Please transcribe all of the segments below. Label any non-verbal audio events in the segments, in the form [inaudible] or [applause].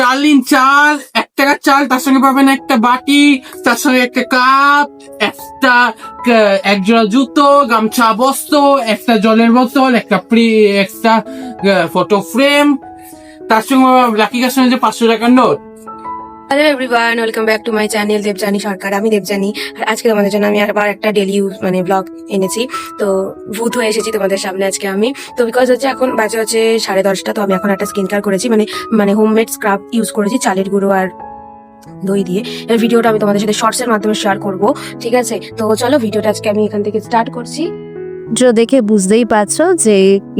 চার চাল। এক টাকা চাল, তার সঙ্গে পাবেন একটা বাটি, তার সঙ্গে একটা কাপ, একটা একজোড়া এক জোড়া জুতো, গামছা বস্ত্র, একটা জলের বোতল, একটা প্রি, একটা ফটো ফ্রেম। তার সঙ্গে, লাকি কার সঙ্গে যে পাঁচশো টাকার note. Hello everyone welcome back to my channel Debjani Sarkar আমি দেবজানি আর আজকে তোমাদের জন্য আমি আবার একটা ডেলি মানে ব্লগ এনেছি। তো ভূত হয়ে এসেছি তোমাদের সামনে আজকে আমি। তো বিকজ হচ্ছে এখন বাজে হচ্ছে সাড়ে দশটা, তো আমি এখন একটা স্কিন কেয়ার করেছি। মানে মানে হোমমেড স্ক্রাব ইউজ করেছি চালের গুঁড়ো আর দই দিয়ে। ভিডিওটা আমি তোমাদের সাথে শর্টসের মাধ্যমে শেয়ার করব। ঠিক আছে? তো চলো ভিডিওটা আজকে আমি এখান থেকে স্টার্ট করছি। ইন্ট্রো দেখে বুঝতেই পারছ যে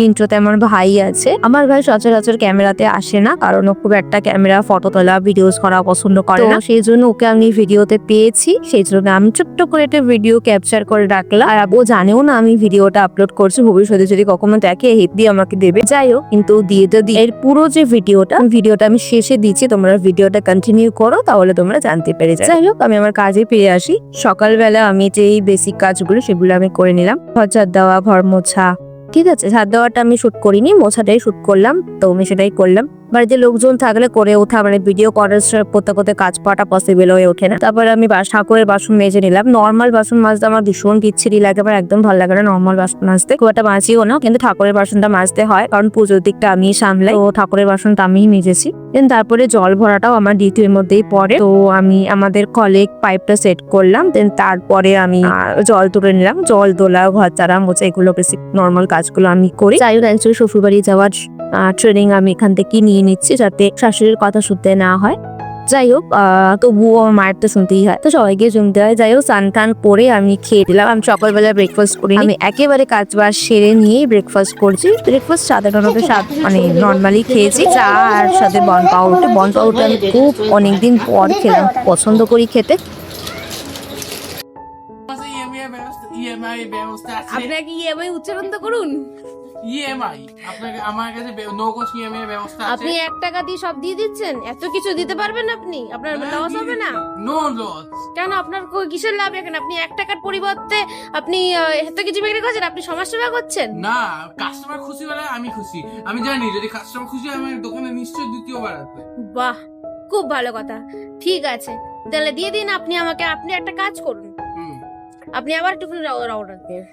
ইন্ট্রোতে আমার ভাই আছে। আমার ভাই সচরাচর ক্যামেরাতে আসে না, কারণ ও খুব একটা ক্যামেরা ফটো তোলা ভিডিওস করা পছন্দ করে না। সেই জন্য ওকে আমি ভিডিওতে পেয়েছি, সেই জন্য আমি ছোট্ট করে একটা ভিডিও ক্যাপচার করে রাখলাম। আর ও জানেও না আমি ভিডিওটা আপলোড করছি, ভবিষ্যতে যদি কখনো দেখে হিট দিয়ে আমাকে দেবে। যাই হোক, কিন্তু দিয়ে তো দিই। এর পুরো যে ভিডিওটা ভিডিওটা আমি শেষে দিচ্ছি, তোমরা ভিডিওটা কন্টিনিউ করো, তাহলে তোমরা জানতে পেরে যাই হোক, আমি আমার কাজে ফিরে আসি। সকালবেলা আমি যে বেসিক কাজগুলো, সেগুলো আমি করে নিলাম। ঝাড় দেওয়া ঘর মোছা। ঠিক আছে, ছাদ দেওয়াটা আমি শ্যুট করিনি, মোছাটাই শ্যুট করলাম, তো আমি সেটাই করলাম। বাড়িতে লোকজন থাকলে করে ওঠা মানে ভিডিও করার করতে করতে কাজ করাটা পসিবল হয়ে ওঠে না। তারপরে আমি ঠাকুরের বাসন মেজে নিলাম। নর্মাল বাসন মাজতে আমার ভীষণ বিচ্ছিরি লাগে, আমার একদম ভালো লাগে না নর্মাল বাসন মাজতে। খুব একটা মাজিও না, কিন্তু ঠাকুরের বাসনটা মাজতে হয়, কারণ পুজোর দিকটা আমি সামলাই, তো ঠাকুরের বাসনটা আমিই মেজেছি। দেন তারপরে জল ভরাটাও আমার ডিউটির মধ্যেই পড়ে, তো আমি আমাদের কলে পাইপটা সেট করলাম। দেন তারপরে আমি জল তুলে নিলাম। জল তোলা ঘর চারা মোছা, এগুলো বেসিক নর্মাল কাজগুলো আমি করি। যাই হোক শ্বশুরবাড়ি যাওয়ার ট্রেনিং আমি এখান থেকে নিয়ে নিচ্ছি যাতে শাশুড়ির কথা শুনতে না হয়। যাই হোক তবুও আমার মায়ের তো শুনতেই হয়। তো সবাইকে শুনতে হয়। যাই হোক স্নান টান করে আমি খেয়ে দিলাম আমি সকালবেলা ব্রেকফাস্ট করি আমি একেবারে কাজ বাজ সেরে নিয়েই ব্রেকফাস্ট করছি। ব্রেকফাস্ট সাধারণত সাত মানে নর্মালি খেয়েছি। চা আর সাথে বন পাউরুটি বন পাউরুটি আমি খুব অনেকদিন পর খেলাম। পছন্দ করি খেতে। ইএমআই ব্যবস্থা ইএমআই আপনাকে ইএমআই উচ্চারণ তো করুন? ইএমআই আপনাকে আমার কাছে নৌকোচ ইএমআই ব্যবস্থা আছে। আপনি এক টাকা দিয়ে সব দিয়ে দিচ্ছেন? এত কিছু দিতে পারবেন আপনি? আপনার লস হবে না? নো লস কেন? আপনার কিসের লাভ এখানে? আপনি এক টাকার পরিবর্তে আপনি এত কিছু বিক্রি করছেন আপনি সমাজ সেবা করছেন? না কাস্টমার খুশি হলে আমি খুশি। আমি জানি যদি কাস্টমার খুশি হয় আমার দোকানে নিশ্চয়ই দ্বিতীয়বার আসবে। বাহ খুব ভালো কথা। ঠিক আছে। তাহলে দিয়ে দিন আপনি আমাকে আপনি একটা কাজ করুন। আপনি আবার একটু রাউন্ড দেন।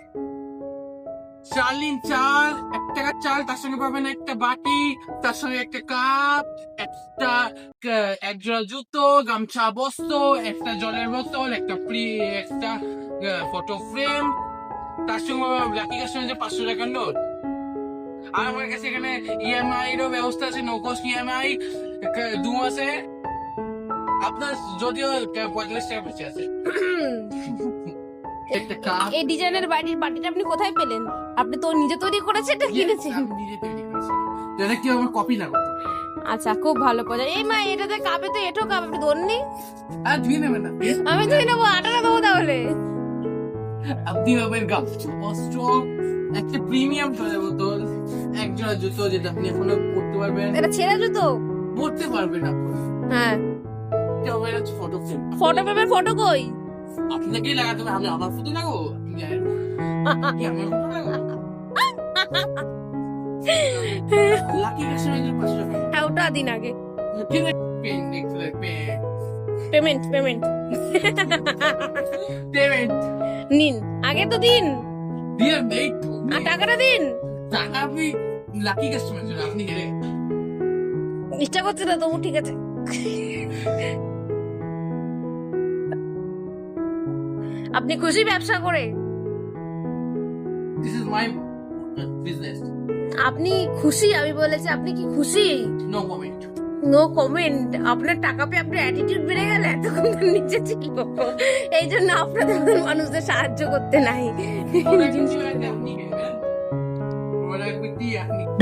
চাল নিন চাল, এক টাকা চাল, তার সঙ্গে পাবেন একটা বাটি, তার সঙ্গে একটা কাপ, একটা এক জোড়া জুতো, গামছা বস্ত্র, একটা জলের বোতল, একটা প্রি একটা ফটো ফ্রেম। তার সঙ্গে লাকি কার সঙ্গে পাঁচশো টাকার নোট। আর আমার কাছে এখানে ইএমআই এরও ব্যবস্থা আছে নৌকোস ইএমআই দু মাসে। আপনার যদিও পঁয়তাল্লিশ টাকা বেঁচে আছে। [coughs] এই ডিজাইনের বাড়ির বাটিটা আপনি কোথায় পেলেন? আপনি তো নিজে তৈরি করেছেন এটা কিনেছেন? নিজে তৈরি করেছি। যাতে কেউ আমার কপি না করতে আচ্ছা খুব ভালো কথা এই মা এটাতে কাপে তো এটো কাপ আপনি ধরনি আর ধুয়ে নেবেন না। আমি ধুই নেব আটাটা দেবো তাহলে। আপনি পাবেন গামছা বস্ত্র একটা প্রিমিয়াম জলের বোতল এক জোড়া জুতো যেটা আপনি এখনও পড়তে পারবেন। এটা ছেঁড়া জুতো? পড়তে পারবেন আপনি। হ্যাঁ। ফটো ফ্রেম ফটো ফটো কই? আপনাকেই লাগাতে হবে আমি আমার ফটো লাগাবো হ্যাঁ ওটা দিন আগে। পেমেন্ট পেমেন্ট পেমেন্ট নিন আগে তো দিন। আর টাকাটা দিন। টাকা আপনি লাকি কাস্টমার আপনি ইচ্ছা করছে না তবু ঠিক আছে। আপনি খুশি ব্যবসা করে? দিস ইজ মাই বিজনেস আপনি খুশি? আমি বলেছি আপনি কি খুশি? নো কমেন্ট নো কমেন্ট আপনার টাকা পেয়ে আপনার অ্যাটিটিউড বেড়ে গেল? এতক্ষণ তো নিচে ছিল। এই জন্য আপনাদের মতন মানুষদের সাহায্য করতে নাই।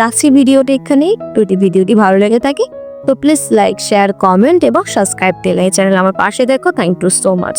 রাখছি ভিডিওটা এখানেই যদি ভিডিওটি ভালো লেগে থাকে তো প্লিজ লাইক শেয়ার কমেন্ট এবং সাবস্ক্রাইব দিলে এই চ্যানেল আমার পাশে দেখো থ্যাংক ইউ সো মাচ